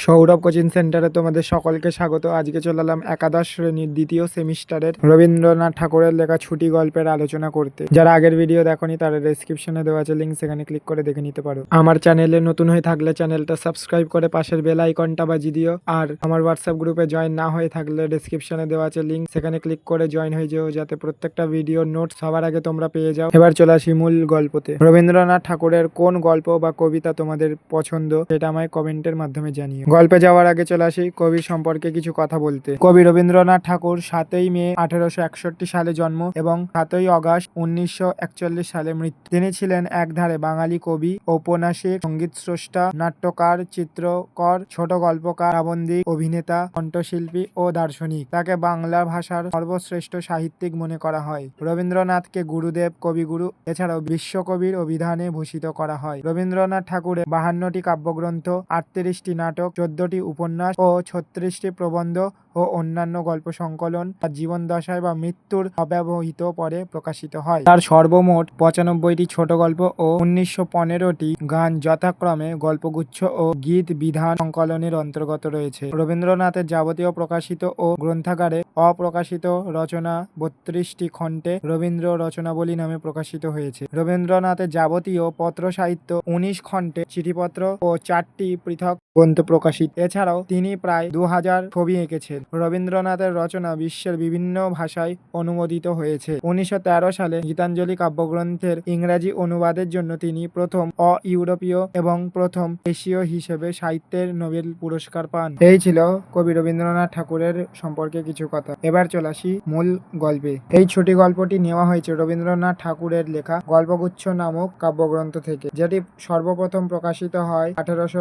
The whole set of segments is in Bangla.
সৌরভ কোচিং সেন্টারে তোমাদের সকলকে স্বাগত। আজকে চলে এলাম একাদশ শ্রেণির দ্বিতীয় সেমিস্টারের। রবীন্দ্রনাথ ঠাকুরের লেখা ছুটি গল্পের আলোচনা করতে। যারা আগের ভিডিও দেখনি, তারা ডেসক্রিপশনে দেওয়া আছে লিঙ্ক সেখানে ক্লিক করে দেখে নিতে পারো। আমার চ্যানেলে নতুন হয়ে থাকলে চ্যানেলটা সাবস্ক্রাইব করে পাশের বেল আইকনটা বাজিয়ে দিও। আর আমার হোয়াটসঅ্যাপ গ্রুপে জয়েন না হয়ে থাকলে ডেসক্রিপশনে দেওয়া আছে লিঙ্ক সেখানে ক্লিক করে জয়েন হয়ে যেও, যাতে প্রত্যেকটা ভিডিও নোটস সবার আগে তোমরা পেয়ে যাও। এবার চলে আসি মূল গল্পতে। রবীন্দ্রনাথ ঠাকুরের কোন গল্প বা কবিতা তোমাদের পছন্দ, সেটা আমায় কমেন্টের মাধ্যমে জানিও। গল্পে যাওয়ার আগে চলে আসি কবির সম্পর্কে কিছু কথা বলতে। কবি রবীন্দ্রনাথ ঠাকুর সাতই মে আঠারোশো একষট্টি সালে জন্ম এবং সাতই অগাস্ট উনিশশো একচল্লিশ সালে মৃত্যু। তিনি ছিলেন একধারে বাঙালি কবি, ঔপন্যাসিক সংগীত স্রষ্টা নাট্যকার, চিত্রকর, ছোট গল্পকার আবন্দিক অভিনেতা, কণ্ঠশিল্পী ও দার্শনিক। তাকে বাংলা ভাষার সর্বশ্রেষ্ঠ সাহিত্যিক মনে করা হয়। রবীন্দ্রনাথকে গুরুদেব, কবিগুরু, এছাড়াও বিশ্বকবির অভিধানে ভূষিত করা হয়। রবীন্দ্রনাথ ঠাকুরের বাহান্নটি কাব্যগ্রন্থ, আটত্রিশটি নাটক চোদ্দটি উপন্যাস ও ছত্রিশটি প্রবন্ধ ও অন্যান্য গল্প সংকলন জীবন দশায় বা মৃত্যুর অব্যবহিত পরে প্রকাশিত হয়। তার সর্বমোট পঁচানব্বইটি ছোট গল্প ও উনিশশো পনেরোটি গান যথাক্রমে গল্পগুচ্ছ ও গীত বিধান সংকলনের অন্তর্গত রয়েছে। রবীন্দ্রনাথের যাবতীয় প্রকাশিত ও গ্রন্থাগারে অপ্রকাশিত রচনা বত্রিশটি খণ্ডে রবীন্দ্র রচনাবলী নামে প্রকাশিত হয়েছে। রবীন্দ্রনাথের যাবতীয় পত্র সাহিত্য উনিশ খণ্ডে চিঠিপত্র ও চারটি পৃথক গ্রন্থ প্রকাশিত। এছাড়াও তিনি প্রায় দু হাজার ছবি এঁকেছেন। রবীন্দ্রনাথের রচনা বিশ্বের বিভিন্ন ভাষায় অনুমোদিত হয়েছে। উনিশশো তেরো সালে গীতাঞ্জলি কাব্যগ্রন্থের ইংরাজি অনুবাদের জন্য তিনি প্রথম অ ইউরোপীয় এবং প্রথম এশীয় হিসেবে সাহিত্যের নোবেল পুরস্কার পান। এই ছিল কবি রবীন্দ্রনাথ ঠাকুরের সম্পর্কে কিছু কথা। এবার চলে আসি মূল গল্পে। এই ছোটি গল্পটি নেওয়া হয়েছে রবীন্দ্রনাথ ঠাকুরের লেখা গল্পগুচ্ছ নামক কাব্যগ্রন্থ থেকে, যেটি সর্বপ্রথম প্রকাশিত হয় আঠারোশো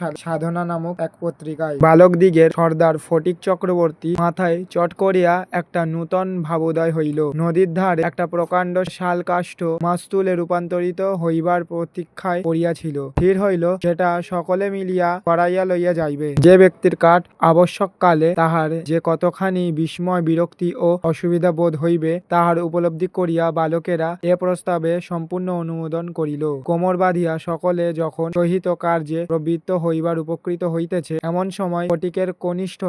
সালে সাধনা নামক এক পত্রিকায়। বালক দিগের সর্দার ফটিক চক্রবর্তী মাথায় চট করিয়া একটা নূতন ভাবোদয় হইল। নদীর ধারে একটা প্রকাণ্ড শাল কাষ্ঠ মাস্তুলে রূপান্তরিত হইবার প্রতীক্ষায় পড়িয়াছিল। স্থির হইল, সেটা সকলে মিলিয়া করাইয়া লইয়া যাইবে। যে ব্যক্তির কাঠ আবশ্যককালে তাহার যে কতখানি বিস্ময়, বিরক্তি ও অসুবিধা বোধ হইবে, তাহার উপলব্ধি করিয়া বালকেরা এ প্রস্তাবে সম্পূর্ণ অনুমোদন করিল। কোমর বাঁধিয়া সকলে যখন সহিত কার্যে প্রবৃত্ত হইবার উপকৃত হইতেছে, এমন সময় ফটিকের কনিষ্ঠ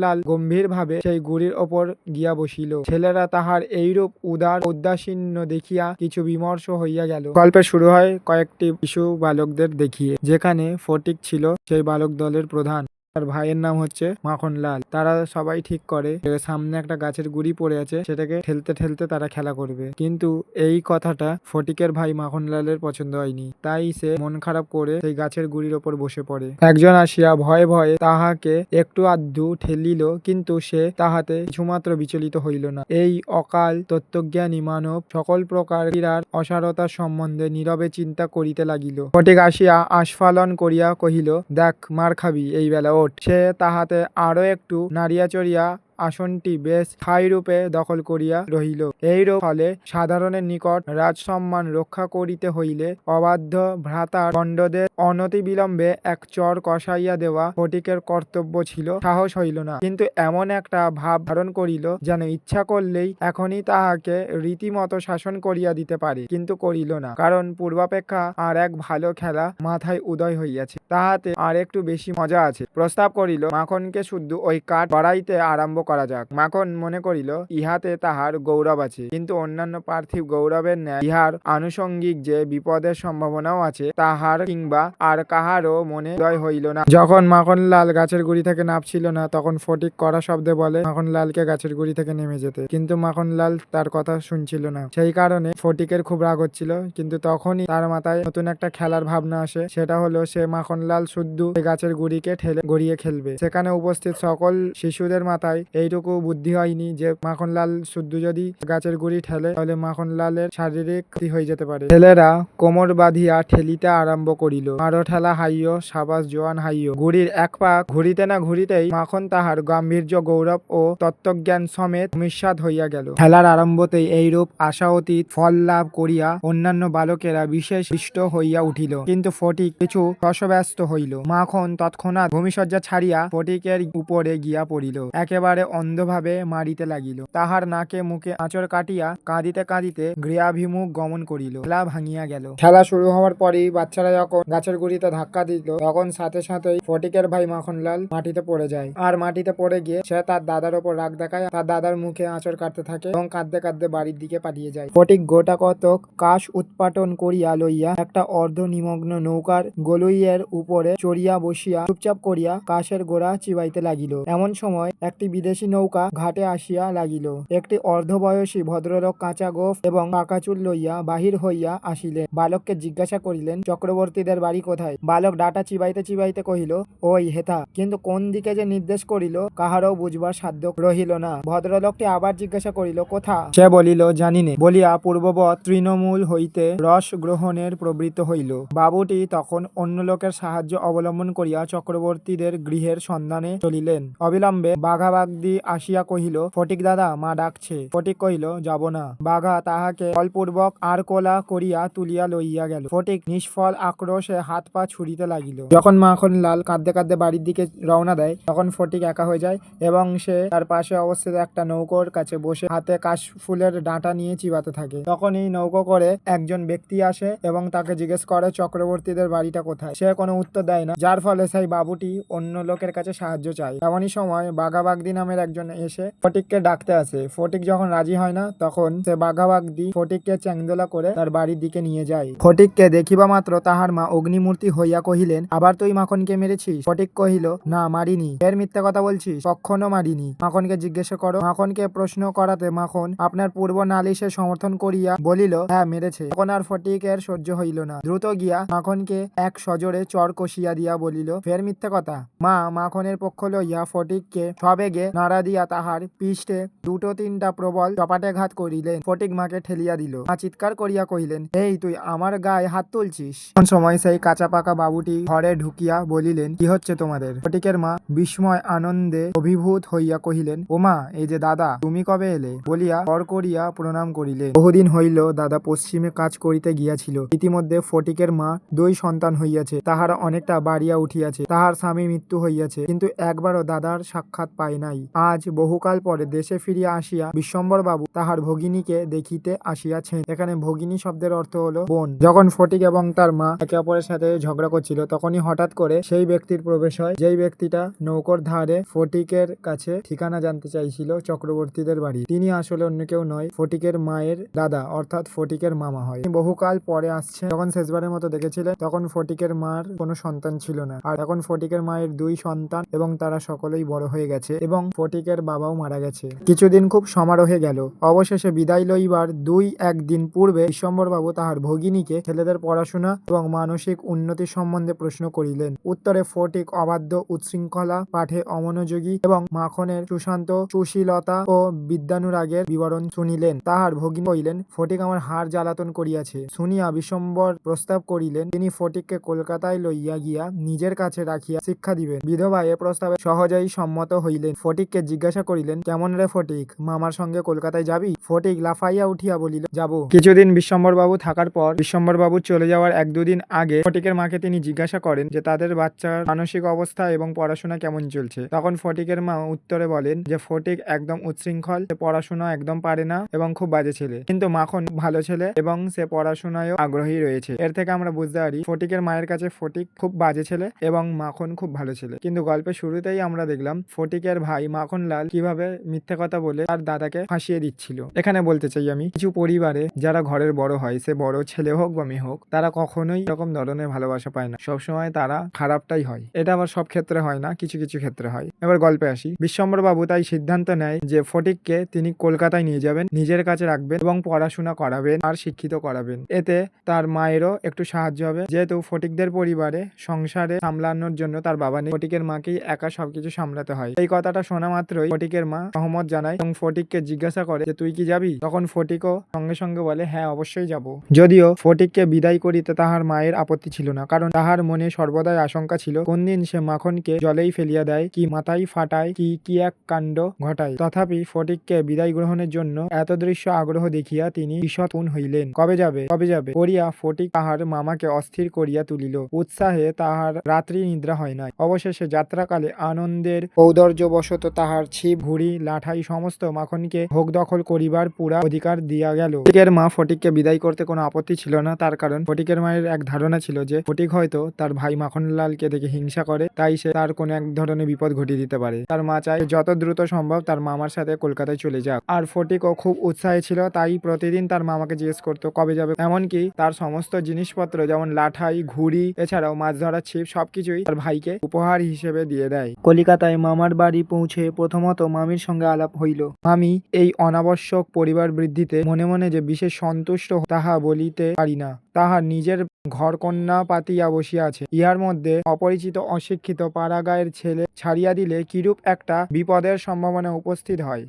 মাখনলাল গম্ভীরভাবে সেই গুড়ির ওপর গিয়া বসিল। ছেলেরা তাহার এইরূপ উদার উদাসীন্য দেখিয়া কিছু বিমর্ষ হইয়া গেল। গল্পের শুরু হয় কয়েকটি শিশু বালকদের দেখিয়ে, যেখানে ফটিক ছিল সেই বালক দলের প্রধান। তার ভাইয়ের নাম হচ্ছে মাখন লাল। তারা সবাই ঠিক করে সামনে একটা গাছের গুড়ি পড়ে আছে, সেটাকে ঠেলতে ঠেলতে তারা খেলা করবে। কিন্তু এই কথাটা ফটিকের ভাই মাখনলালের পছন্দ হয়নি। তাই সে মন খারাপ করে সেই গাছের গুড়ির ওপর বসে পড়ে। একজন আসিয়া ভয়ে ভয়ে তাহাকে একটু আধটু ঠেলিল, কিন্তু সে তাহাতে কিছুমাত্র বিচলিত হইল না। এই অকাল তত্ত্বজ্ঞানী মানব সকল প্রকার ক্রীড়ার অসারতার সম্বন্ধে নীরবে চিন্তা করিতে লাগিল। ফটিক আসিয়া আস্ফালন করিয়া কহিল, দেখ, মার খাবি, এই বেলা ওঠ। সে তাহাতে আরও একটু নাড়িয়া চড়িয়া আসনটি বেশ স্থায়ী রূপে দখল করিয়া রহিল। এইরূপ ফলে সাধারণের নিকট রাজসম্মান রক্ষা করিতে হইলে অবাধ্য ভ্রাতার দণ্ডদের অনতি বিলম্বে এক চর কষাইয়া দেওয়া ফটিকের কর্তব্য ছিল, সাহস হইল না। কিন্তু এমন একটা ভাব ধারণ করিল যেন ইচ্ছা করলেই এখনই তাহাকে রীতিমতো শাসন করিয়া দিতে পারে, কিন্তু করিল না। কারণ পূর্বাপেক্ষা আর এক ভালো খেলা মাথায় উদয় হইয়াছে। তাহাতে আর একটু বেশি মজা আছে। প্রস্তাব করিল, মাখনকে শুদ্ধ ওই কাঠ বাড়াইতে আরম্ভ করা যাক। মাখন মনে করিল, ইহাতে তাহার গৌরব আছে। কিন্তু অন্যান্য পার্থিব গৌরবের ন্যায় ইহার আনুষঙ্গিক যে বিপদের সম্ভাবনাও আছে, তাহার কিংবা আর কাহারও মনে উদয় হইল না। যখন মাখনলাল গাছের গুড়ি থেকে নামছিল না, তখন ফটিক কড়া শব্দে বলে, মাখনলালকে গাছের গুড়ি থেকে নেমে যেতে। কিন্তু মাখনলাল তার কথা শুনছিল না। সেই কারণে ফটিকের খুব রাগ হচ্ছিল। কিন্তু তখনই তার মাথায় নতুন একটা খেলার ভাবনা আসে। সেটা হলো, সে মাখনলাল শুদ্ধ এই গাছের গুড়িকে ঠেলে গড়িয়ে খেলবে। সেখানে উপস্থিত সকল শিশুদের মাথায় এইটুকু বুদ্ধি হয়নি যে মাখনলাল শুদ্ধ যদি গাছের গুড়ি ঠেলে, তাহলে মাখনলালের শারীরিক ক্ষতি হয়ে যেতে পারে। ছেলেরা কোমর বাঁধিয়া ঠেলিতে আরম্ভ করিল। মারো ঠেলা হাইয়, সাবাস জোয়ান হাইয়। গুড়ির এক পাক ঘুরিতে না ঘুরিতেই মাখন তাহার গাম্ভীর্য, গৌরব ও তত্ত্বজ্ঞান সমেত মিস্বাদ হইয়া গেল। খেলার আরম্ভতেই এইরূপ আশা অতীত ফল লাভ করিয়া অন্যান্য বালকেরা বিশেষ হৃষ্ট হইয়া উঠিল। কিন্তু ফটিক কিছু রসব্যস্ত হইল। মাখন তৎক্ষণাৎ ভূমিসজ্জা ছাড়িয়া ফটিকের উপরে গিয়া পড়িল। একেবারে অন্ধভাবে মারিতে লাগিল। তাহার নাকে মুখে আঁচড় কাটিয়া কাঁদিতে কাঁদিতে গৃহাভিমুখ গমন করিল। খেলা ভাঙিয়া গেল। খেলা শুরু হওয়ার পরেই বাচ্চারা যখন গাছের গুড়িতে ধাক্কা দিল তখন সাথে সাথেই ফটিকের ভাই মাখনলাল মাটিতে পড়ে যায়। আর মাটিতে পড়ে গিয়ে সে তার দাদার ওপর রাগ দেখায়, তার দাদার মুখে আঁচড় কাটতে থাকে এবং কাঁদতে কাঁদতে বাড়ির দিকে পাঠিয়ে যায়। ফটিক গোটা কতক কাশ উৎপাটন করিয়া লইয়া একটা অর্ধ নিমগ্ন নৌকার গলুইয়ের উপরে চড়িয়া বসিয়া চুপচাপ করিয়া কাশের গোড়া চিবাইতে লাগিল। এমন সময় একটি বিদেশি নৌকা ঘাটে আসিয়া লাগিল। একটি অর্ধবয়সী ভদ্রলোক কাঁচা গোফ এবং পাকা চুল লইয়া বাহির হইয়া আসিলেন। বালককে জিজ্ঞাসা করিলেন, চক্রবর্তীদের বাড়ি কোথায়? বালক ডাটা চিবাইতে চিবাইতে কহিল, ওই হেথা। কিন্তু কোন দিকে যে নির্দেশ করিল, কাহারও বুঝবার সাধ্য রহিল না। ভদ্রলোকটি আবার জিজ্ঞাসা করিল, কোথা? সে বলিল জানিনে বলিয়া পূর্ববৎ তৃণমূল হইতে রস গ্রহণের প্রবৃত্ত হইল। বাবুটি তখন অন্য লোকের সাহায্য অবলম্বন করিয়া চক্রবর্তীদের গৃহের সন্ধানে চলিলেন। অবিলম্বে বাঘাবাগদি আসিয়া কহিল, ফটিক দাদা, মা ডাকছে। ফটিক কহিল, যাব না। বাঘা তাহাকে বলপূর্বক আর কোলা করিয়া তুলিয়া লইয়া গেল। ফটিক নিষ্ফল আক্রোশে হাত পা ছুড়িতে লাগিল। যখন মাখন লাল কাঁদতে কাঁদতে বাড়ির দিকে রওনা দেয়, তখন ফটিক একা হয়ে যায় এবং সে তার পাশে অবস্থিত একটা নৌকোর কাছে বসে হাতে কাশ ফুলের ডাঁটা নিয়ে চিবাতে থাকে। তখন এই নৌকো করে একজন ব্যক্তি আসে এবং তাকে জিজ্ঞেস করে, চক্রবর্তীদের বাড়িটা কোথায়? সে কোনো উত্তর দেয় না। যার ফলে সেই বাবুটি অন্য লোকের কাছে সাহায্য চায়। এমনই সময় বাঘাবাগদি নামের একজন এসে ফটিককে ডাকতে আসে। ফটিক যখন রাজি হয় না, তখন সে বাঘাবাগদি ফটিককে চ্যাংদোলা করে তার বাড়ির দিকে নিয়ে যায়। ফটিককে দেখিবা মাত্র তাহার মা অগ্নিমূর্তি হইয়া কহিলেন, আবার তুই মাখনকে মেরেছিস? ফটিক কহিল, না, মারিনি। এর মিথ্যে কথা বলছিস? কখনো মারিনি। মাখনকে জিজ্ঞাসা করো। মাখনকে প্রশ্ন করাতে মাখন আপনার পূর্ব নালিশে সমর্থন করিয়া বলিল হ্যাঁ মেরেছে। তখন আর ফটিকের সহ্য হইল না। দ্রুত গিয়া মাখনকে এক সজোরে চর কষিয়া দিয়া বলিল, ফের মিথ্যে কথা। মা মাখনের পক্ষ লইয়া ফটিককে সবেগে নাড়া দিয়া তাহার পৃষ্ঠে দুটো তিনটা প্রবল চপাটে ঘাত করিলেন, ফটিক মাকে ঠেলিয়া দিল। মা চিৎকার করিয়া কহিলেন, এই তুই আমার গায়ে হাত তুলছিস? কোন সময় সেই কাঁচা পাকা বাবুটি ঘরে ঢুকিয়া বলিলেন, কি হচ্ছে তোমাদের? ফটিকের মা বিস্ময় আনন্দে অভিভূত হইয়া কহিলেন ওমা এই যে দাদা, তুমি কবে এলে? বলিয়া পর করিয়া প্রণাম করিলে বহুদিন হইল দাদা পশ্চিমে কাজ করিতে গিয়াছিল। ইতিমধ্যে ফটিকের মা দুই সন্তান হইয়াছে, তাহারা অনেকটা বাড়িয়া উঠিয়াছে, তাহার স্বামী মৃত্যু হইয়াছে, কিন্তু একবারও দাদার সাক্ষাৎ পায় নাই। আজ বহুকাল পরে দেশে ফিরিয়া আসিয়া বিশ্বম্বর বাবু তাহার ভগিনীকে দেখিতে আসিয়াছেন। এখানে ভগিনী শব্দের অর্থ হলো বোন। যখন ফটিক এবং তার মা একে অপরের সাথে ঝগড়া করছিল, তখনই হঠাৎ করে সেই ব্যক্তির প্রবেশ হয়। যেই ব্যক্তিটা নৌকোর ধারে ফটিকের কাছে ঠিকানা জানতে চাইছিল, চক্রবর্তীদের বাড়ি। তিনি আসলে অন্য কেউ নয়, ফটিকের মায়ের দাদা, অর্থাৎ ফটিকের মামা হয়। বহুকাল পরে আসছে যখন শেষবারের মতো দেখেছিলেন, তখন ফটিকের মার কোনো সন্তান ছিল না। আর এখন ফটিকের মায়ের দুই সন্তান এবং তারা সকলেই বড় হয়ে গেছে এবং ফটিকের বাবাও মারা গেছে। কিছুদিন খুব সমারোহে গেল। অবশেষে বিদায় লইবার দুই একদিন পূর্বে বিশ্বম্বরবাবু তাহার ভগিনীকে ছেলেদের পড়াশোনা এবং মানসিক উন্নতি সম্বন্ধে প্রশ্ন করিলেন। উত্তরে ফটিক অবাধ্য উচ্ছৃঙ্খলা পাঠে অমনোযোগী এবং মাখনের সুশান্ত সুশীলতা ও বিদ্যানুরাগের বিবরণ শুনিলেন। তাহার ভগিনী কহিলেন, ফটিক আমার হাড় জ্বালাতন করিয়াছে। শুনিয়া বিশ্বম্বর প্রস্তাব করিলেন, তিনি ফটিককে কলকাতায় লইয়া গিয়া নিজের কাছে রাখিয়া শিক্ষা দিবেন। বিধবা এ প্রস্তাবে সহজেই সম্মত হইলেন। ফটিককে জিজ্ঞাসা করিলেন, কেমন রে ফটিক? মামার সঙ্গে কলকাতায় যাবি? ফটিক লাফাইয়া উঠিয়া বলিল, যাব। কিছুদিন বিশ্বম্বর বাবু থাকার পর বিশ্বম্বর বাবু চলে যাওয়ার এক দুদিন আগে ফটিকের মাকে তিনি জিজ্ঞাসা করেন যে, তাদের বাচ্চার মানসিক অবস্থা এবং পড়াশোনা কেমন চলছে? তখন ফটিকের মা উত্তরে বলেন যে, ফটিক একদম উচ্ছৃঙ্খল, সে পড়াশোনা একদম পারে না এবং খুব বাজে ছেলে। কিন্তু মাখন ভালো ছেলে এবং সে পড়াশোনায়ও আগ্রহী রয়েছে। এর থেকে আমরা বুঝতে পারি, ফটিকের মায়ের কাছে ফটিক খুব বাজে ছেলে এবং মাখন খুব ভালো ছেলে। কিন্তু গল্পের শুরুতেই আমরা দেখলাম, ফটিকের ভাই মাখন লাল কীভাবে মিথ্যে কথা বলে তার দাদাকে ফাঁসিয়ে দিচ্ছিল। এখানে বলতে চাই আমি, কিছু পরিবারে যারা ঘরের বড় হয়, সে বড় ছেলে হোক বা মেয়ে হোক, তারা কখনোই এরকম ধরনের ভালোবাসা পায় না। সবসময় তারা খারাপটাই হয়। এটা আবার সব ক্ষেত্রে হয় না, কিছু কিছু ক্ষেত্রে হয়। এবার গল্পে আসি। বিশ্বম্বর বাবু তাই সিদ্ধান্ত নেয় যে ফটিককে তিনি কলকাতায় নিয়ে যাবেন, নিজের কাছে রাখবেন এবং পড়াশোনা করাবেন আর শিক্ষিত করাবেন। এতে তার মায়েরও একটু সাহায্য হবে। যেহেতু ফটিকদের পরিবারে সংসারে সামলানোর জন্য তার বাবা নেই, ফটিকের মাকেই একা সবকিছু সামলাতে হয়। এই কথাটা শোনা মাত্রই ফটিকের মা সহমত জানায় এবং ফটিককে জিজ্ঞাসা করে যে, তুই কি যাবি? তখন ফটিকও সঙ্গে সঙ্গে বলে হ্যাঁ অবশ্যই যাব। যদিও ফটিককে বিদায় করিতে তাহার মায়ের আপত্তি ছিল না, কারণ তাহার মনে সর্বদাই আশঙ্কা ছিল, কোন দিন সে মাখনকে জলেই ফেলিয়া দেয়, কি মাথায় ফাটায়, কি কি এক কাণ্ড ঘটায়। তথাপি ফটিককে বিদায় গ্রহণের জন্য এত দৃশ্য আগ্রহ দেখিয়া তিনি ঈষৎ হইলেন, কবে যাবে কবে যাবে? করিয়া ফটিক তাহার মামাকে অস্থির করিয়া তুলিল। উৎসাহে তাহার রাত্রি নিদ্রা হয় নাই। অবশেষে যাত্রাকালে আনন্দের ঔদর্য বশত তাহার ছিপ, ঘুড়ি, লাঠাই সমস্ত মাখনকে ভোগ দখল করিবার পুরা অধিকার দিয়া গেল। ফটিকের মা ফটিককে বিদায় করতে কোনো আপত্তি ছিল না, তার কারণ ফটিকের মায়ের এক ধারণা ছিল যে, ফটিক হয়তো তার ভাই মাখনলালকে দেখে হিংসা করে, তাই সে তার কোনো এক ধরনের বিপদ ঘটিয়ে দিতে পারে। তার মা চায় যত দ্রুত সম্ভব তার মামার সাথে কলকাতায় চলে যাক। আর ফটিকও খুব উৎসাহী ছিল, তাই প্রতিদিন তার মামাকে জিজ্ঞেস করতো, কবে যাবে? এমনকি তার সমস্ত জিনিসপত্র যেমন লাঠাই, ঘুড়ি, এছাড়াও মাছ ধরার ছিপ, সবকিছুই তার ভাইকে উপহার হিসেবে দিয়ে দেয়। কলিকাতায় মামার বাড়ি পৌঁছে প্রথমত মামির সঙ্গে আলাপ হইল। মামি এই অনাবশ্যক পরিবার বৃদ্ধিতে মনে মনে যে বিশেষ সন্তুষ্ট তাহা বলিতে পারি না। তাহার নিজের ঘরকন্যা পাতিয়া বসিয়া আছে। ইহার মধ্যে অপরিচিত অশিক্ষিত পাড়াগাঁয়ের ছেলে ছাড়িয়া দিলে কিরূপ একটা বিপদের সম্ভাবনা উপস্থিত হয়?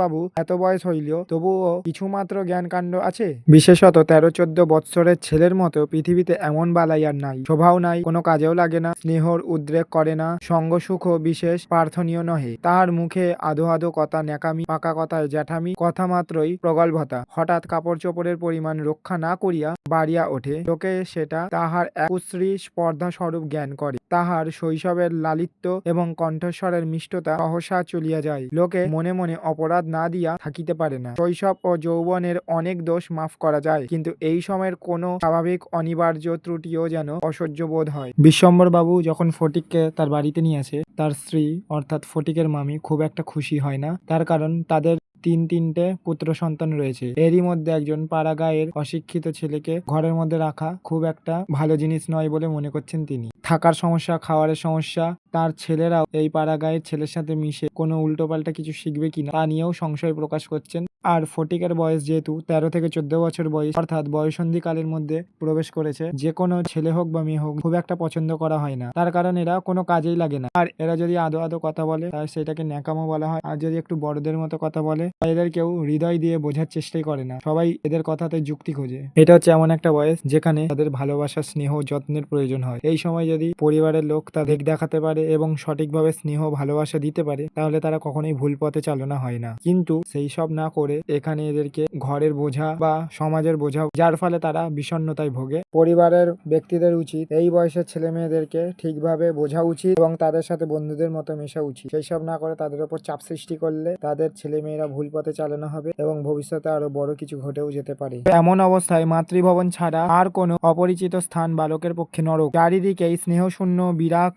বাবু এত বয়স হইলেও তবুও কিছুমাত্র জ্ঞানকাণ্ড আছে? বিশেষত তেরো চোদ্দ বৎসরের ছেলের মতো পৃথিবীতে এমন বালাই আর নাই। শোভাও নাই, কোনো কাজেও লাগে না, স্নেহর উদ্রেক করে না, সঙ্গ সুখ বিশেষ প্রার্থনীয় নহে। তাহার মুখে আধো আধো কথা, ন্যাকামি, পাকা কথায় জ্যাঠামি কথা মাত্রই প্রগল্ভতা। হঠাৎ কাপড় চোপড়ের পরিমাণ রক্ষা না করিয়া বাড়িয়া ওঠে। লোকে সেটা তাহার এক কুশ্রী স্পর্ধা স্বরূপ জ্ঞান করে। তাহার শৈশবের লালিত্য এবং কণ্ঠস্বরের মিষ্টতা সহসা চলিয়া যায়। লোকে মনে মনে অপরাধ না দিয়া থাকিতে পারে না। শৈশব ও যৌবনের অনেক দোষ মাফ করা যায়, কিন্তু এই সময়ের কোনো স্বাভাবিক অনিবার্য ত্রুটিও যেন অসহ্য বোধ হয়। বিশ্বম্বর বাবু যখন ফটিককে তার বাড়িতে নিয়ে আসে, তার স্ত্রী, অর্থাৎ ফটিকের মামি, খুব একটা খুশি হয় না। তার কারণ তাদের তিন তিনটে পুত্র সন্তান রয়েছে। এরই মধ্যে একজন পাড়াগাঁয়ের অশিক্ষিত ছেলেকে ঘরের মধ্যে রাখা খুব একটা ভালো জিনিস নয় বলে মনে করছেন তিনি। থাকার সমস্যা, খাওয়ারের সমস্যা তার ছেলেরাও এই পাড়াগাঁয়ের ছেলের সাথে মিশে কোনো উল্টোপাল্টা কিছু শিখবে কিনা তা নিয়েও সংশয় প্রকাশ করছেন। আর ফটিকের বয়স যেহেতু তেরো থেকে চোদ্দ বছর বয়স, অর্থাৎ বয়সন্ধি কালের মধ্যে প্রবেশ করেছে, যে কোনো ছেলে হোক বা মেয়ে হোক, খুব একটা পছন্দ করা হয় না। তার কারণ এরা কোনো কাজেই লাগে না। আর এরা যদি আদো আদো কথা বলে তার সেটাকে ন্যাকামো বলা হয়। আর যদি একটু বড়দের মতো কথা বলে এদের কেউ হৃদয় দিয়ে বোঝার চেষ্টাই করে না। সবাই এদের কথাতে যুক্তি খোঁজে। এটা হচ্ছে এমন একটা বয়স, যেখানে তাদের ভালোবাসা, স্নেহ যত্নের প্রয়োজন হয়। এই সময় যদি পরিবারের লোক তা দিক দেখাতে পারে এবং সঠিকভাবে স্নেহ, ভালোবাসা দিতে পারে, তাহলে তারা কখনোই ভুল পথে চালনা হয় না। কিন্তু সেই সব না করে এখানে এদেরকে ঘরের বোঝা বা সমাজের বোঝা, যার ফলে তারা বিষণ্ণতায় ভোগে। পরিবারের ব্যক্তিদের উচিত এই বয়সের ছেলে মেয়েদেরকে ঠিকভাবে বোঝা উচিত এবং তাদের সাথে বন্ধুদের মতো মেশা উচিত। সেই সব না করে তাদের উপর চাপ সৃষ্টি করলে তাদের ছেলে মেয়েরা ভুল পথে চালানো হবে এবং ভবিষ্যতে আরও বড় কিছু ঘটেও যেতে পারে। এমন অবস্থায় মাতৃভবন ছাড়া আর কোনো অপরিচিত স্থান বালকের পক্ষে নরক। চারিদিকেই স্নেহশূন্য, বিরাগ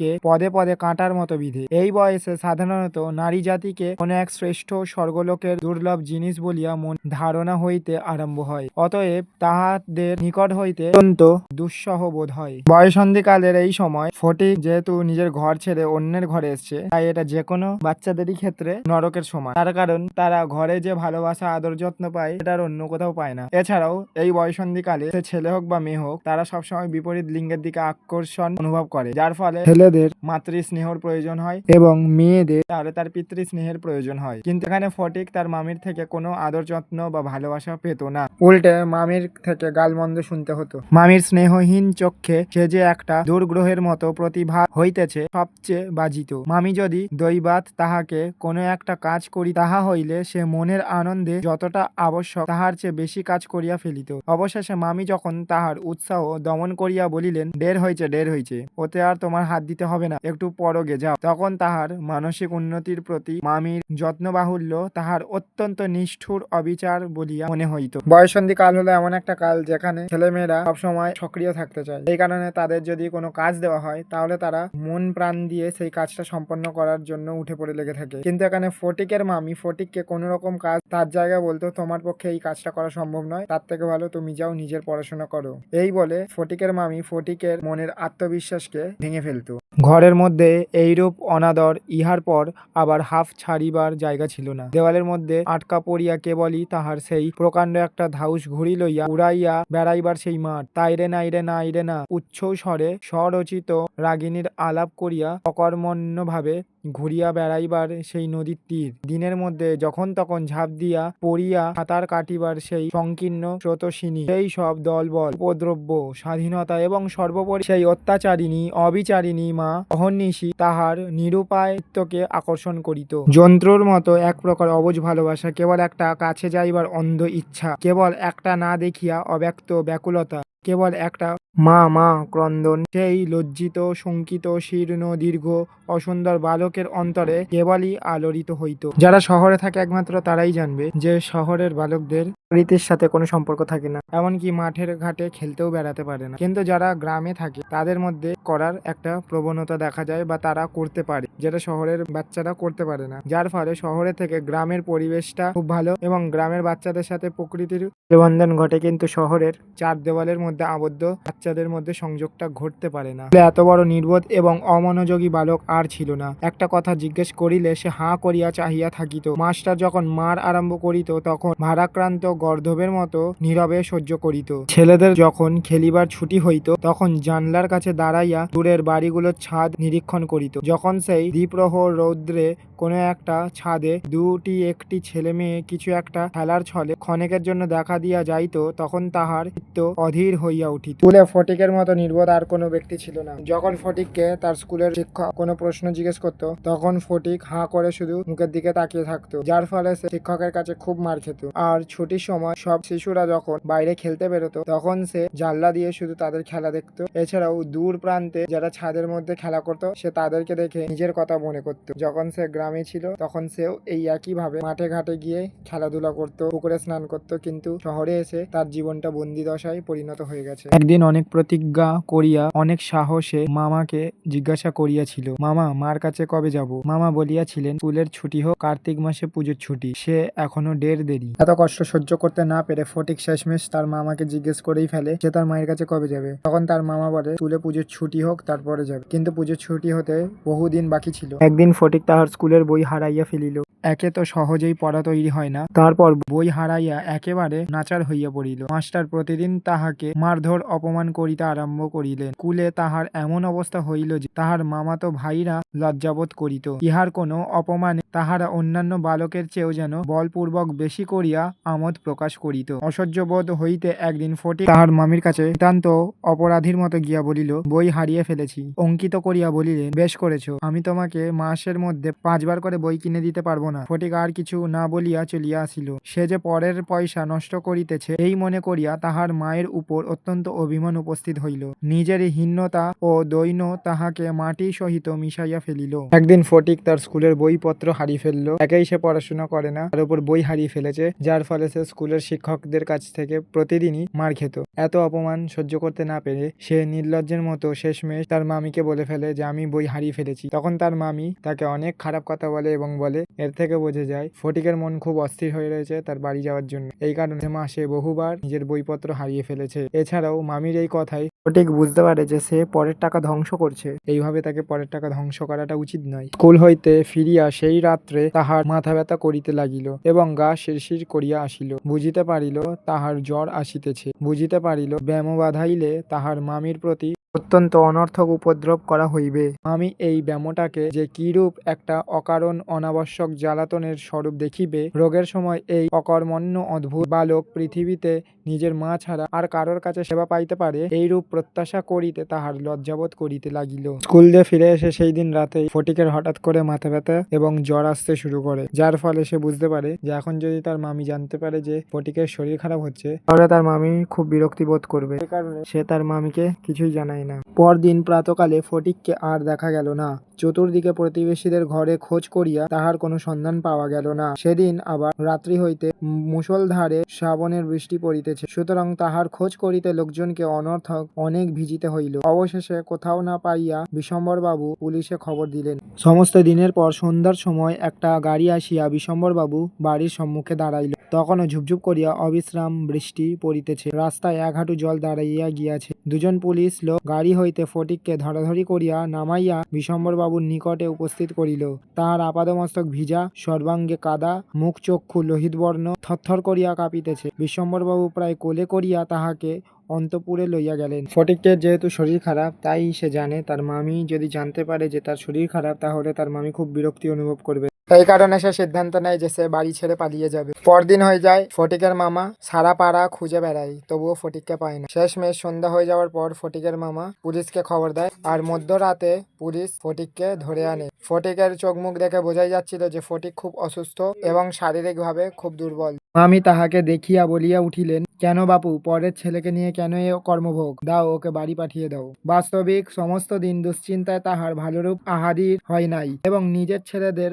তাহাকে পদে পদে কাঁটার মতো বিধে। এই বয়সে সাধারণত নারী জাতিকে কোনো এক শ্রেষ্ঠ স্বর্গলোকের দুর্লভ জিনিস বলিয়া মন ধারণা হইতে আরম্ভ হয়। অতএব তাহাদের নিকট হইতে অত্যন্ত দুঃসহ বোধ হয়। বয়সন্ধিকালের এই সময় ফটিক যেহেতু নিজের ঘর ছেড়ে অন্যের ঘরে এসছে, তাই এটা যে কোনো বাচ্চাদেরই ক্ষেত্রে নরকের সময় তার কারণ, তারা ঘরে যে ভালোবাসা, আদর যত্ন পায় এটার অন্য কোথাও পায় না। এছাড়াও, এই বয়সন্ধিকালে সে ছেলে হোক বা মেয়ে হোক, তারা সবসময় বিপরীত লিঙ্গের দিকে আকর্ষণ অনুভব করে, যার ফলে ছেলেদের মাতৃ স্নেহর প্রয়োজন হয় এবং মেয়েদের তাহলে তার পিতৃ স্নেহের প্রয়োজন হয়। কিন্তু এখানে ফটিক তার মামির থেকে কোনো আদর যত্ন বা ভালোবাসা পেত না। উল্টে মামির থেকে গালমন্দ শুনতে হতো। মামির স্নেহহীন চক্ষে সে যে একটা দুর্গ্রহের মতো প্রতিভা হইতেছে সবচেয়ে বাজিত। মামি যদি দৈবাত তাহাকে কোনো একটা কাজ করি, তাহা হইলে সে মনের আনন্দে যতটা আবশ্যক তাহার চেয়ে বেশি কাজ করিয়া ফেলিত। অবশেষে মামি যখন তাহার উৎসাহ দমন করিয়া বলিলেন ডের হয়েছে ডের হয়েছে ওতে আর তোমার হাত দিতে হবে না, একটু পরগে যাও। তখন তাহার মানসিক উন্নতির প্রতি মামির যত্ন বাহুল্য, তাহার অত্যন্ত নিষ্ঠুর অবিচার বলিয়া মনে হইত। বয়সন্ধি কাল হলো এমন একটা কাল যেখানে ছেলেমেয়েরা সবসময় সক্রিয় থাকতে চায়। এই কারণে তাদের যদি কোনো কাজ দেওয়া হয়, তাহলে তারা মন প্রাণ দিয়ে সেই কাজটা সম্পন্ন করার জন্য উঠে পড়ে লেগে থাকে। কিন্তু এখানে ফটিকের মামি, ফটিককে কোনো রকম কাজ তার জায়গায় বলতো, তোমার পক্ষে এই কাজটা করা সম্ভব নয়, তার থেকে ভালো তুমি যাও, নিজের পড়াশোনা করো। এই বলে ফটিকের মামি ফটিকের মনের আত্মবিশ্বাসকে ভেঙে ফেলতো। ঘরের মধ্যে এইরূপ অনাদর ইহার পর আবার হাফ ছাড়িবার জায়গা ছিল না। দেওয়ালের মধ্যে আটকা পড়িয়া কেবলই তাহার সেই প্রকাণ্ড একটা ধাউস ঘুরি লইয়া উড়াইয়া বেড়াইবার সেই মাঠ। তাইরে নাইরে নাইরে না উচ্চ স্বরে স্বরচিত রাগিনীর আলাপ করিয়া অকর্মণ্য ভাবে ঘুরিয়া বেড়াইবার সেই নদীর তীর। দিনের মধ্যে যখন তখন ঝাঁপ দিয়া পড়িয়া সাঁতার কাটিবার সেই সংকীর্ণ স্রোতসিনী, সেই সব দলবল, উপদ্রব্য, স্বাধীনতা এবং সর্বোপরি সেই অত্যাচারিণী, অবিচারিণী মা অহর্নিশি তাহার নিরুপায় চিত্তকে আকর্ষণ করিত। যন্ত্রর মতো এক প্রকার অবুজ ভালোবাসা কেবল একটা কাছে যাইবার অন্ধ ইচ্ছা, কেবল একটা না দেখিয়া অব্যক্ত ব্যাকুলতা, কেবল একটা মা মা, ক্রন্দন। সেই লজ্জিত, শঙ্কিত, শীর্ণ, দীর্ঘ, অসুন্দর বালকের অন্তরে কেবলই আলোড়িত হইত। যারা শহরে থাকে একমাত্র তারাই জানবে যে শহরের বালকদের রীতির সাথে কোনো সম্পর্ক থাকে না। এমনকি মাঠের ঘাটে খেলতেও বেড়াতে পারে না। কিন্তু যারা গ্রামে থাকে, তাদের মধ্যে করার একটা প্রবণতা দেখা যায় বা তারা করতে পারে, যেটা শহরের বাচ্চারা করতে পারে না। যার ফলে শহরে থেকে গ্রামের পরিবেশটা খুব ভালো এবং গ্রামের বাচ্চাদের সাথে প্রকৃতির বন্ধন ঘটে। কিন্তু শহরের চার দেওয়ালের মধ্যে আবদ্ধ বাচ্চাদের মধ্যে সংযোগটা ঘটতে পারে না। এত বড় নির্বোধ এবং অমনোযোগী বালক আর ছিল না। একটা কথা জিজ্ঞেস করিলে সে হাঁ করিয়া চাহিয়া থাকিত। মাস্টার যখন মার আরম্ভ করিত, তখন ভারাক্রান্ত গর্ধবের মতো নীরবে সহ্য করিত। ছেলেদের যখন খেলিবার ছুটি হইত, তখন জানলার কাছে দাঁড়াইয়া দূরের বাড়িগুলোর ছাদ নিরীক্ষণ করিত। যখন সেই দ্বিপ্রহর রৌদ্রে কোনো একটা ছাদে দুটি একটি ছেলে মেয়ে কিছু একটা খেলার ছলে ক্ষণেকের জন্য দেখা দিয়া যাইত, তখন তাহার চিত্ত অধীর হইয়া উঠিত। ফটিকের মতো নির্বোধ আর কোনো ব্যক্তি ছিল না। যখন ফটিককে তার স্কুলের শিক্ষক কোনো প্রশ্ন জিজ্ঞেস করতো, তখন ফটিক হাঁ করে শুধু মুখের দিকে তাকিয়ে থাকতো, যার ফলে সে শিক্ষকের কাছে খুব মার খেত। আর ছুটির সময় সব শিশুরা যখন বাইরে খেলতে বেরোতো, তখন সে জানলা দিয়ে শুধু তাদের খেলা দেখতো। এছাড়াও দূর প্রান্তে যারা ছাদের মধ্যে খেলা করতো, সে তাদেরকে দেখে নিজের কথা মনে করতো। যখন সে গ্রামে ছিল, তখন সেও এই একই ভাবে মাঠে ঘাটে গিয়ে খেলাধুলা করতো, পুকুরে স্নান করতো, কিন্তু শহরে এসে তার জীবনটা বন্দি দশায় পরিণত হয়ে গেছে। একদিন অনেক প্রতিজ্ঞা করিয়া অনেক সাহসে মামাকে জিজ্ঞাসা করিয়াছিল, মামা, মার কাছে কবে যাব? মামা বলিয়াছিলেন, স্কুলের ছুটি হোক, কার্তিক মাসে পুজোর ছুটি। সে এখনও দেড় দেরি। এত কষ্ট সহ্য করতে না পেরে ফটিক শেষমেশ তার মামাকে জিজ্ঞেস করেই ফেলে সে তার মায়ের কাছে কবে যাবে। তখন তার মামা বলে, স্কুলে পুজোর ছুটি হোক, তারপরে যাবে। কিন্তু পুজোর ছুটি হতে বহুদিন বাকি ছিল। একদিন ফটিক তাহার স্কুলের বই হারাইয়া ফেলিল। একে তো সহজেই পড়া তৈরি হয় না। তারপর বই হারাইয়া একেবারে নাচার হইয়া পড়িল। মাস্টার প্রতিদিন তাহাকে মারধর অপমান করিতে আরম্ভ করিলেন। কুলে তাহার এমন অবস্থা হইল যে তাহার মামাতো ভাইরা লজ্জাবোধ করিত। ইহার কোনো অপমানে তাহারা অন্যান্য বালকের চেয়েও যেন বলপূর্বক বেশি করিয়া আমোদ প্রকাশ করিত। অসহ্য বোধ হইতে একদিন ফটিক তাহার মামির কাছে নিতান্ত অপরাধীর মতো গিয়া বলিল বই হারিয়ে ফেলেছি। অঙ্কিত করিয়া বলিলেন বেশ করেছ। আমি তোমাকে মাসের মধ্যে পাঁচবার করে বই কিনে দিতে পারব না। ফটিক আর কিছু না বলিয়া চলিয়া আসিল। সে যে পরের পয়সা নষ্ট করিতেছে, এই মনে করিয়া তাহার মায়ের উপর অত্যন্ত অভিমান উপস্থিত হইল। নিজের হীনতা ও দৈন্য তাহাকে মাটি সহিত মিশাইয়া ফেলিল। একদিন ফটিক তার স্কুলের বইপত্র হারিয়ে ফেলল। একেই সে পড়াশোনা করে না, তার উপর বই হারিয়ে ফেলেছে, যার ফলে সে স্কুলের শিক্ষকদের কাছ থেকে প্রতিদিনই মার খেত। এত অপমান সহ্য করতে না পেরে সে নির্লজ্জের মতো শেষমেশ তার মামিকে বলে ফেলে যে, আমি বই হারিয়ে ফেলেছি। তখন তার মামি তাকে অনেক খারাপ কথা বলে এবং বলে, এর থেকে বোঝা যায়, ফটিকের মন খুব অস্থির হয়ে রয়েছে তার বাড়ি যাওয়ার জন্য। এই কারণে মা সে বহুবার নিজের বইপত্র হারিয়ে ফেলেছে। এছাড়াও মামির এই কথাই ফটিক বুঝতে পারে যে সে পরের টাকা ধ্বংস করছে। এইভাবে তাকে পরের টাকা ধ্বংস করাটা উচিত নয়। স্কুল হইতে ফিরিয়া সেই রাত্রে তাহার মাথা ব্যথা করিতে লাগিল এবং গা শিরশির করিয়া আসিল। বুঝিতে পারিল তাহার জ্বর আসিতেছে। বুঝিতে পারিল ব্যায়াম বাধাইলে তাহার মামির প্রতি অত্যন্ত অনর্থক উপদ্রব করা হইবে। আমি এই ব্যামোটাকে যে কিরূপ একটা অকারণ অনাবশ্যক জ্বালাতনের স্বরূপ দেখিবে, রোগের সময় এই অকর্মণ্য অদ্ভুত বালক পৃথিবীতে নিজের মা ছাড়া আর কারোর কাছে সেবা পাইতে পারে, এইরূপ প্রত্যাশা করিতে তাহার লজ্জাবোধ করিতে লাগিল। স্কুল দিয়ে ফিরে এসে সেই দিন রাতেই ফটিকের হঠাৎ করে মাথা ব্যথা এবং জ্বর আসতে শুরু করে, যার ফলে সে বুঝতে পারে যে এখন যদি তার মামি জানতে পারে যে ফটিকের শরীর খারাপ হচ্ছে, তাহলে তার মামি খুব বিরক্তি বোধ করবে। এই কারণে সে তার মামিকে কিছুই জানায় না। পরদিন প্রাতকালে ফটিককে আর দেখা গেল না। চতুর্দিকে প্রতিবেশীদের ঘরে খোঁজ করিয়া তাহার কোনো সন্ধান পাওয়া গেল না। সেদিন আবার রাত্রি হইতে মুষলধারে শ্রাবণের বৃষ্টি পড়িতেছে। সুতরাং তাহার খোঁজ করিতে লোকজনকে অনর্থক অনেক ভিজিতে হইল। অবশেষে কোথাও না পাইয়া বিশম্বরবাবু পুলিশে খবর দিলেন। সমস্ত দিনের পর সন্ধ্যার সময় একটা গাড়ি আসিয়া বিশম্বরবাবু বাড়ির সম্মুখে দাঁড়াইল। তখনও ঝুপঝুপ করিয়া অবিশ্রাম বৃষ্টি পড়িতেছে। রাস্তায় এক হাঁটু জল দাঁড়াইয়া গিয়াছে। দুজন পুলিশ লোক গাড়ি হইতে ফটিককে ধরাধরি করিয়া নামাইয়া বিশম্বরবাবুর নিকটে উপস্থিত করিল। তাহার আপাদমস্তক ভিজা, সর্বাঙ্গে কাদা, মুখ, চক্ষু, লোহিতবর্ণ থরথর করিয়া কাঁপিতেছে। বিশ্বম্বরবাবু প্রায় কোলে করিয়া তাহাকে অন্তপুরে লইয়া গেলেন। ফটিকের যেহেতু শরীর খারাপ, তাই সে জানে, তার মামি যদি জানতে পারে যে তার শরীর খারাপ, তাহলে তার মামি খুব বিরক্তি অনুভব করবে। এই কারণে সে সিদ্ধান্ত নেয় যে সে বাড়ি ছেড়ে পালিয়ে যাবে। পরদিন হয়ে যায়, ফটিকের মামা সারা পাড়া খুঁজে বেড়ায়, তবুও ফটিককে পায় না। শেষমেশ সন্ধ্যা হয়ে যাওয়ার পর ফটিকের মামা পুলিশকে খবর দেয় আর মধ্যরাতে পুলিশ ফটিককে ধরে আনে। ফটিকের চোখ মুখ দেখে বোঝাই যাচ্ছিল যে ফটিক খুব অসুস্থ এবং শারীরিকভাবে খুব দুর্বল। আমি তাহাকে দেখিয়া বলিয়া উঠিলেন, কেন বাপু, পরের ছেলেকে নিয়ে কেন এ কর্মভোগ? দাও, ওকে বাড়ি পাঠিয়ে দাও। বাস্তবিক সমস্ত দিন দুশ্চিন্তায় তাহার ভালোরূপ আহারির হয় নাই এবং নিজের ছেলেদের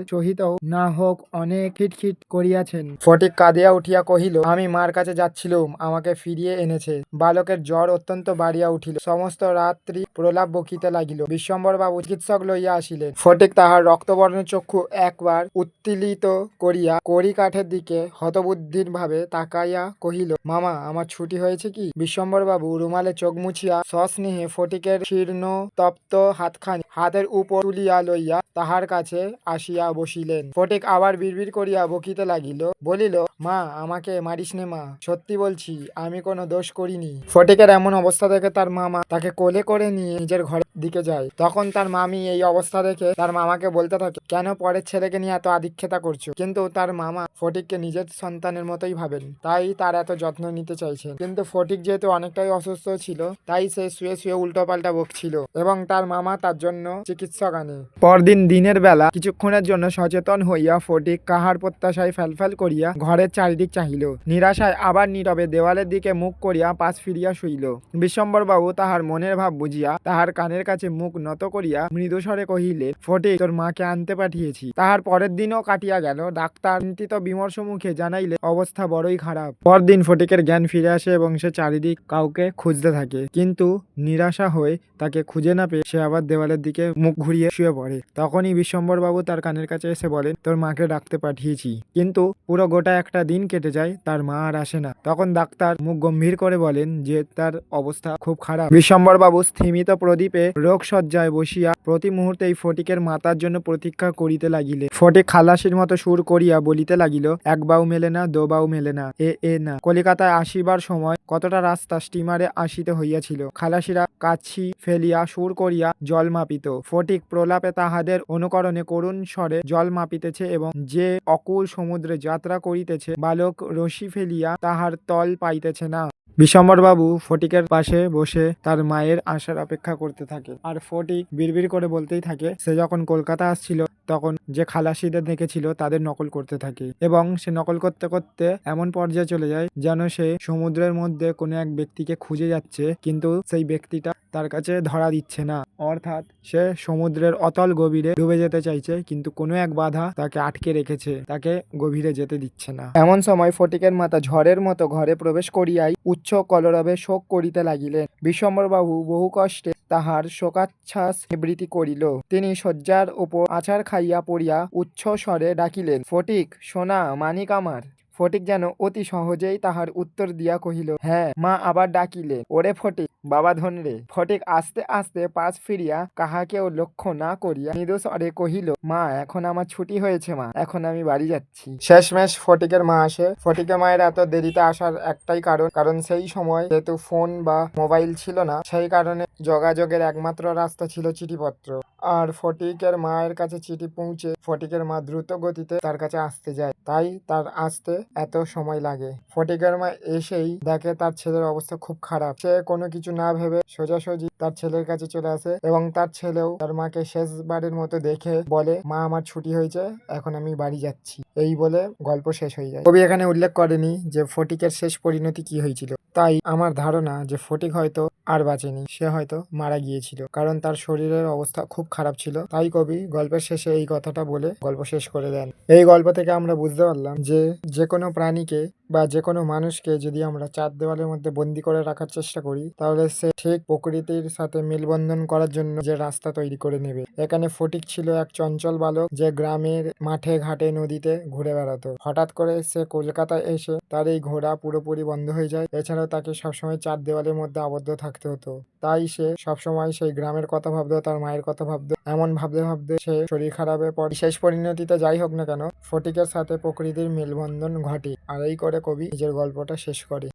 সহিতও না হোক অনেক খিটখিট করিয়াছেন। ফটিক কাঁদিয়া উঠিয়া কহিল, আমি মার কাছে যাচ্ছিলুম, আমাকে ফিরিয়ে এনেছে। বালকের জ্বর অত্যন্ত বাড়িয়া উঠিল। সমস্ত রাত্রি প্রলাপ বকিতে লাগিল। বিশ্বম্বর বাবু চিকিৎসক লইয়া আসিলেন। ফটিক তাহার রক্তবর্ণ চক্ষু একবার উত্তীলিত করিয়া কড়ি কাঠের দিকে হতবুদ্ধির ভাবে তাকাইয়া কহিল, মামা, আমার ছুটি হয়েছে কি? বিশ্বম্বর বাবু রুমালে চোখ মুছিয়া সস্নেহে ফটিকের শীর্ণ তপ্ত হাতখানি হাতের উপর তুলিয়া লইয়া তাহার কাছে আসিয়া বসিলেন। ফটিক আবার বিড়বিড় করিয়া বকিতে লাগিল। বলিল, মা, আমাকে মারিস নে মা, সত্যি বলছি, আমি কোনো দোষ করিনি। ফটিকের এমন অবস্থা দেখে তার মামা তাকে কোলে করে নিয়ে নিজের ঘরের দিকে যায়। তখন তার মামি এই অবস্থা দেখে তার মামাকে বলতে থাকে, কেন পরের ছেলেকে নিয়ে এত আদিক্ষেতা করছ? কিন্তু তার মামা ফটিককে নিজের সন্তানের মতোই ভাবেন। তাই তার এত যত্ন নিতে চাইছেন। কিন্তু ফটিক যেহেতু অনেকটাই অসুস্থ ছিল, তাই সে শুয়ে শুয়ে উল্টো পাল্টা বকছিল এবং তার মামা তার জন্য চিকিৎসক আনে। পরদিন দিনের বেলা কিছুক্ষণের জন্য সচেতন হইয়া ফটিক কাহার প্রত্যাশায় ফ্যালফ্যাল করিয়া ঘরের চারিদিক চাহিল। নিরাশায় আবার নীরবে দেওয়ালের দিকে মুখ করিয়া পাশ ফিরিয়া শুইল। বিশ্বম্বর বাবু তাহার মনের ভাব বুঝিয়া তাহার কানের কাছে মুখ নত করিয়া মৃদুস্বরে কহিলেন, ফটিক, তোর মাকে আনতে পাঠিয়েছি। তাহার পরের দিনও কাটিয়া গেল। ডাক্তার চিন্তিত বিমর্ষ মুখে জানাইলে অবস্থা বড়ই খারাপ। পরদিন ফটিকের জ্ঞান ফিরে আসে এবং সে চারিদিক কাউকে খুঁজতে থাকে। কিন্তু নিরাশা হয়ে তাকে খুঁজে না পেয়ে সে আবার দেওয়ালের দিকে মুখ ঘুরিয়ে শুয়ে পড়ে। তখনই বিশ্বম্বর বাবু তার কানের কাছে এসে বলেন, তোর মাকে ডাকতে পাঠিয়েছি। কিন্তু পুরো গোটা একটা দিন কেটে যায়, তার মা আর আসে না। তখন ডাক্তার মুখ গম্ভীর করে বলেন যে, তার অবস্থা খুব খারাপ। বিশ্বম্বর বাবু স্থিমিত প্রদীপে রোগ সজ্জায় বসিয়া প্রতি মুহূর্তেই ফটিকের মাতার জন্য প্রতীক্ষা করিতে লাগিলে ফটিক খালাসির মতো সুর করিয়া বলিতে লাগিল, এক বাউ মেলে না, দো বাউ মেলে না, এ এ, না। কলিকাতায় আসিবার সময় কতটা রাস্তা স্টিমারে আসিতে হইয়াছিল। খালাসিরা কাছি ফেলিয়া সুর করিয়া জল মাপিত। ফটিক প্রলাপে তাহাদের অনুকরণে করুণ স্বরে জল মাপিতেছে এবং যে অকুল সমুদ্রে যাত্রা করিতেছে, বালক রশি ফেলিয়া তাহার তল পাইতেছে না। বিশ্বম্বর বাবু ফটিকের পাশে বসে তার মায়ের আসার অপেক্ষা করতে থাকে। আর ফটিক বিড়বিড় করে বলতেই থাকে, সে যখন কলকাতা আসছিল, তখন যে খালাসিদের দেখেছিল, তাদের নকল করতে থাকে। এবং সে নকল করতে করতে এমন পর্যায়ে চলে যায়, যেন সে সমুদ্রের মধ্যে কোনো এক ব্যক্তিকে খুঁজে যাচ্ছে, কিন্তু সেই ব্যক্তিটা তার কাছে ধরা দিচ্ছে না। অর্থাৎ সে সমুদ্রের অতল গভীরে ডুবে যেতে চাইছে, কিন্তু কোনো এক বাধা তাকে আটকে রেখেছে। তাকে গভীরে যেতে দিচ্ছে না। এমন সময় ফটিকের মাতা ঝড়ের মতো ঘরে প্রবেশ করিয়াই উচ্চ কলরবে শোক করিতে লাগিলেন। বিশ্বম্বরবাবু বহু কষ্টে তাহার শোকাচ্ছ্বাস নিবৃত্তি করিল। তিনি শয্যার উপর আছাড় খাইয়া পড়িয়া উচ্চ স্বরে ডাকিলেন, ফটিক, সোনা, মানিক আমার। ফটিক যেন অতি সহজেই তাহার উত্তর দিয়া কহিল হ্যাঁ মা আবার ডাকিলে। ওরে ফটিক, বাবা ধনরে ফটিক আস্তে আস্তে পাশ ফিরিয়া কাহাকেও লক্ষ্য না করিয়া স্বরে কহিল, মা, এখন আমার ছুটি হয়েছে মা, এখন আমি বাড়ি যাচ্ছি শেষমেশ ফটিকের মা আসে। ফটিকের মায়ের এত দেরিতে আসার একটাই কারণ কারণ সেই সময় যেহেতু ফোন বা মোবাইল ছিল না, সেই কারণে যোগাযোগের একমাত্র রাস্তা ছিল চিঠিপত্র। আর ফটিকের মায়ের কাছে চিঠি পৌঁছে ফটিকের মা দ্রুত গতিতে তার কাছে আসতে যায়। তাই তার আসতে এত সময় লাগে। ফটিকের মা এসেই দেখে তার ছেলের অবস্থা খুব খারাপ। সে কোনো কিছু না ভেবে সোজাসুজি তার ছেলের কাছে চলে আসে এবং তার ছেলেও তার মাকে শেষবারের মতো দেখে বলে, মা, আমার ছুটি হয়েছে, এখন আমি বাড়ি যাচ্ছি। এই বলে গল্প শেষ হয়ে যায়। কবি এখানে উল্লেখ করেনি যে ফটিকের শেষ পরিণতি কি হয়েছিল। তাই আমার ধারণা যে ফটিক হয়তো আর বাঁচেনি, সে হয়তো মারা গিয়েছিল। কারণ তার শরীরের অবস্থা খুব খারাপ ছিল। তাই কবি গল্পের শেষে এই কথাটা বলে গল্প শেষ করে দেন। এই গল্প থেকে আমরা বুঝতে পারলাম যে যে কোনো প্রাণীকে বা যে কোনো মানুষকে যদি আমরা চার দেওয়ালের মধ্যে বন্দি করে রাখার চেষ্টা করি, তাহলে সে ঠিক প্রকৃতির সাথে মেলবন্ধন করার জন্য যে রাস্তা তৈরি করে নেবে। এখানে ফটিক ছিল এক চঞ্চল বালক যে গ্রামের মাঠে, ঘাটে, নদীতে ঘুরে বেড়াতো। হঠাৎ করে সে কলকাতায় এসে তার এই ঘোড়া পুরোপুরি বন্ধ হয়ে যায়। এছাড়াও তাকে সবসময় চার দেওয়ালের মধ্যে আবদ্ধ থাকতে হতো। তাই সে সবসময় সেই গ্রামের কথা ভাবতো, তার মায়ের কথা ভাবতো। এমন ভাবতে ভাবতে সে শরীর খারাপের পর শেষ পরিণতিতে যাই হোক না কেন, ফটিকের সাথে প্রকৃতির মেলবন্ধন ঘটে। আর এই করে কবি নিজের গল্পটা শেষ করে।